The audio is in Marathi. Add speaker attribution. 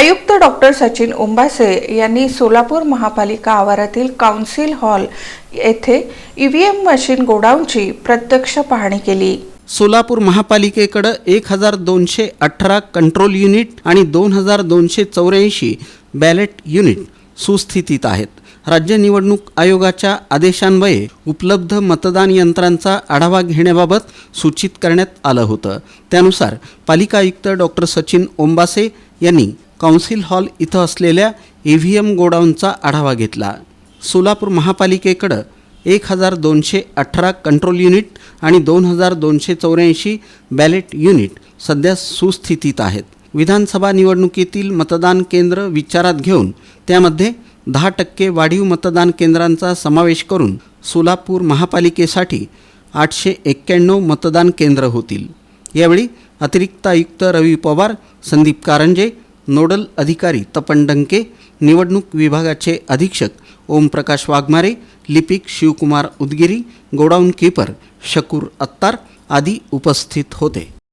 Speaker 1: आयुक्त डॉक्टर सचिन उंबासे यांनी सोलापूर महापालिका आवारातील काउन्सिल हॉल येथे ईव्हीएम मशीन गोडाऊनची प्रत्यक्ष पाहणी केली.
Speaker 2: सोलापूर महापालिकेकडं एक हजार दोनशे अठरा कंट्रोल युनिट आणि दोन हजार दोनशे चौऱ्याऐंशी बॅलेट युनिट सुस्थितीत आहेत. राज्य निवडणूक आयोगाच्या आदेशान्वये उपलब्ध मतदान यंत्रांचा आढावा घेण्याबाबत सूचित करण्यात आलं होतं. त्यानुसार पालिका आयुक्त डॉक्टर सचिन ओंबासे यांनी काउन्सिल हॉल इथं असलेल्या ई व्ही एम गोडाऊनचा आढावा घेतला. सोलापूर महापालिकेकडं एक हजार दोनशे अठरा कंट्रोल युनिट आणि दोन हजार दोनशे चौऱ्याऐंशी बॅलेट युनिट सध्या सुस्थितीत आहेत. विधानसभा निवडणुकीतील मतदान केंद्र विचारात घेऊन त्यामध्ये दहा टक्के वाढीव मतदान केंद्रांचा समावेश करून सोलापूर महापालिकेसाठी आठशे एक्क्याण्णव मतदान केंद्र होतील. यावेळी अतिरिक्त आयुक्त रवी पवार संदीप कारंजे नोडल अधिकारी तपन डंके निवडणूक विभागाचे अधीक्षक ओमप्रकाश वाघमारे लिपिक शिवकुमार उदगिरी गोडाऊन कीपर शकूर अत्तार आदी उपस्थित होते.